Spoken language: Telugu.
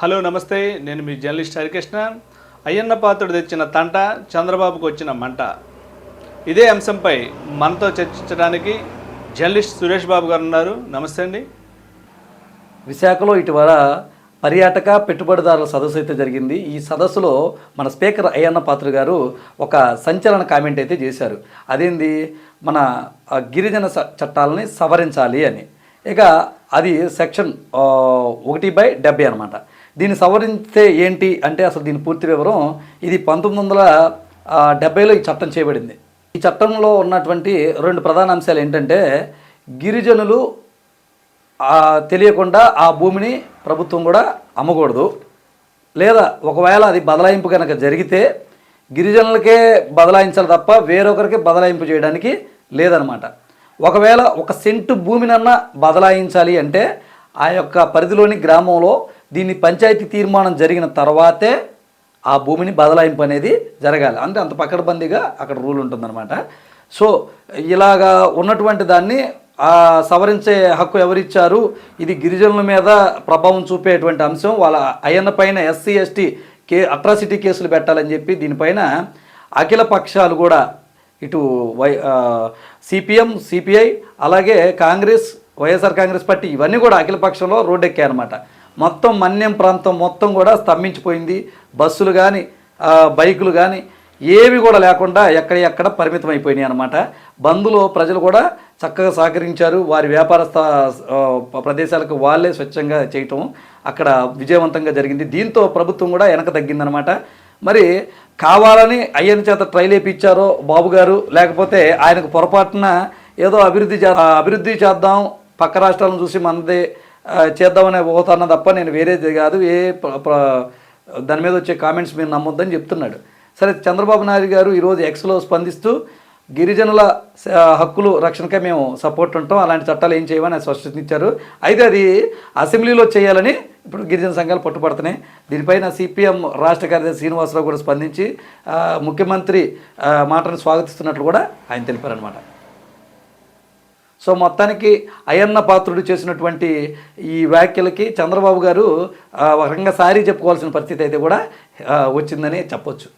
హలో నమస్తే. నేను మీ జర్నలిస్ట్ హరికృష్ణ అయ్యన్న పాత్రుడు తెచ్చిన తంట చంద్రబాబుకు వచ్చిన మంట. ఇదే అంశంపై మనతో చర్చించడానికి జర్నలిస్ట్ సురేష్ బాబు గారు ఉన్నారు. నమస్తే అండి. విశాఖలో ఇటీవల పర్యాటక పెట్టుబడిదారుల సదస్సు అయితే జరిగింది. ఈ సదస్సులో మన స్పీకర్ అయ్యన్న పాత్ర గారు ఒక సంచలన కామెంట్ అయితే చేశారు. అదేంది? మన గిరిజన చట్టాలని సవరించాలి అని. ఇక అది సెక్షన్ ఒకటి బై డెబ్బై అనమాట దీన్ని సవరిస్తే ఏంటి అంటే అసలు దీని పూర్తి వివరం ఇది పంతొమ్మిది వందల డెబ్బైలో ఈ చట్టం చేయబడింది. ఈ చట్టంలో ఉన్నటువంటి రెండు ప్రధాన అంశాలు ఏంటంటే గిరిజనులు తెలియకుండా ఆ భూమిని ప్రభుత్వం కూడా అమ్మకూడదు. లేదా ఒకవేళ అది బదలాయింపు కనుక జరిగితే గిరిజనులకే బదలాయించాలి తప్ప వేరొకరికి బదలాయింపు చేయడానికి లేదనమాట. ఒకవేళ ఒక సెంటు భూమినన్నా బదలాయించాలి అంటే ఆ యొక్క పరిధిలోని గ్రామంలో దీన్ని పంచాయతీ తీర్మానం జరిగిన తర్వాతే ఆ భూమిని బదలాయింపు అనేది జరగాలి. అంటే అంత పకడ్బందీగా అక్కడ రూల్ ఉంటుందన్నమాట. సో ఇలాగా ఉన్నటువంటి దాన్ని సవరించే హక్కు ఎవరిచ్చారు? ఇది గిరిజనుల మీద ప్రభావం చూపేటువంటి అంశం. వాళ్ళ అయ్యన్న పైన ఎస్సీ ఎస్టీ కే అట్రాసిటీ కేసులు పెట్టాలని చెప్పి దీనిపైన అఖిల పక్షాలు కూడా ఇటు వై సిపిఎం సిపిఐ అలాగే కాంగ్రెస్ వైఎస్ఆర్ కాంగ్రెస్ పార్టీ ఇవన్నీ కూడా అఖిల పక్షంలో మొత్తం మన్యం ప్రాంతం మొత్తం కూడా స్తంభించిపోయింది. బస్సులు కానీ బైకులు కానీ ఏవి కూడా లేకుండా ఎక్కడ ఎక్కడ పరిమితం అయిపోయినాయి అనమాట బంద్లో ప్రజలు కూడా చక్కగా సహకరించారు. వారి వ్యాపార స్థా ప్రదేశాలకు వాళ్ళే స్వచ్ఛంగా చేయటం అక్కడ విజయవంతంగా జరిగింది. దీంతో ప్రభుత్వం కూడా వెనక తగ్గిందనమాట మరి కావాలని అయ్యని చేత ట్రైల్ వేయించారో బాబు గారు లేకపోతే ఆయనకు పొరపాటున ఏదో అభివృద్ధి చే అభివృద్ధి చేద్దాం పక్క రాష్ట్రాలను చూసి మనదే చేద్దామనే పోతాన్న తప్ప నేను వేరేది కాదు. ఏ దాని మీద వచ్చే కామెంట్స్ మీరు నమ్మొద్దని చెప్తున్నాడు. సరే చంద్రబాబు నాయుడు గారు ఈరోజు ఎక్స్లో స్పందిస్తూ గిరిజనుల హక్కులు రక్షణకే మేము సపోర్ట్ ఉంటాం అలాంటి చట్టాలు ఏం చేయమని స్పష్టతనిచ్చారు అయితే అది అసెంబ్లీలో చేయాలని ఇప్పుడు గిరిజన సంఘాలు పట్టుపడుతున్నాయి దీనిపైన సిపిఎం రాష్ట్ర కార్యదర్శి శ్రీనివాసరావు కూడా స్పందించి ముఖ్యమంత్రి మాటను స్వాగతిస్తున్నట్లు కూడా ఆయన తెలిపారనమాట సో మొత్తానికి అయ్యన్న పాత్రుడు చేసినటువంటి ఈ వ్యాఖ్యలకి చంద్రబాబు గారు ఆ, ఒక రకంగా సారీ చెప్పుకోవాల్సిన పరిస్థితి అయితే కూడా వచ్చిందనే వచ్చిందని చెప్పొచ్చు.